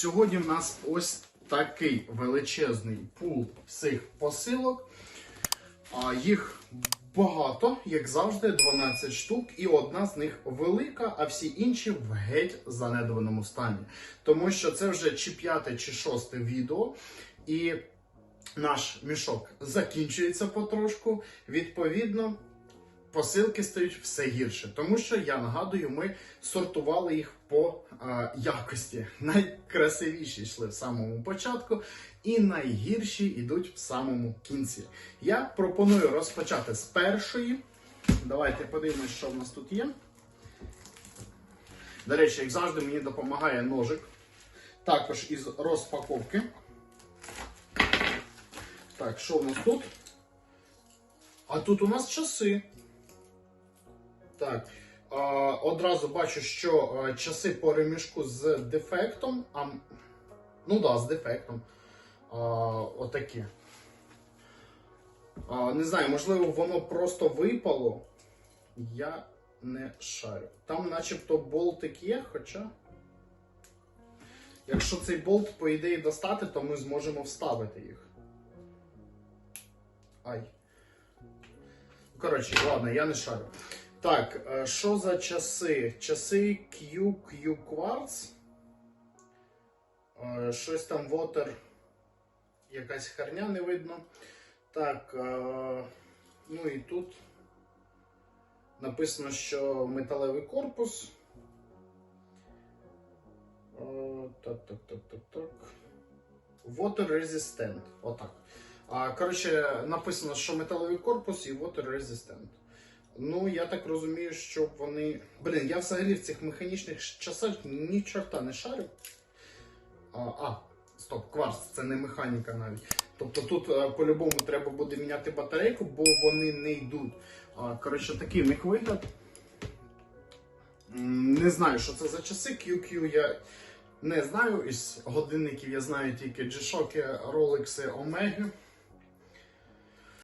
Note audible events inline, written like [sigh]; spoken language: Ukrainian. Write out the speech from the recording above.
Сьогодні в нас ось такий величезний пул всіх посилок. А, їх багато, як завжди, 12 штук, і одна з них велика, а всі інші в геть занедбаному стані. Тому що це вже чи п'яте, чи шосте відео, і наш мішок закінчується потрошку. Відповідно, посилки стають все гірше. Тому що я нагадую, ми сортували їх по е, якості. [laughs] Найкрасивіші йшли в самому початку, і найгірші йдуть в самому кінці. Я пропоную розпочати з першої. Давайте подивимось, що в нас тут є. До речі, як завжди, мені допомагає ножик. Також із розпаковки. Так, що в нас тут? А тут у нас часи. Так. Одразу бачу, що часи по ремішку з дефектом. А, ну да, з дефектом. А, отакі. А, не знаю, можливо, воно просто випало. Я не шарю. Там начебто болтик є, хоча. Якщо цей болт, по ідеї, достати, то ми зможемо вставити їх. Ай. Коротше, ладно, я не шарю. Так, е, що за часи? Часи QQ Quartz. Е, Щось там Water. Якась херня не видно. Так, е, ну і тут написано, що металевий корпус. Так, так, так, так, так. Water Resistant. Отак. Коротше, написано, що металевий корпус і water resistant. Ну, я так розумію, що вони. Блін, я взагалі в цих механічних часах ні чорта не шарю. А, а стоп, кварц, це не механіка навіть. Тобто тут е, по-любому треба буде міняти батарейку, бо вони не йдуть. Коротше, такий в них вигляд. Не знаю, що це за часи. QQ я не знаю. Із годинників я знаю тільки G-Shock, Rolex, Omega.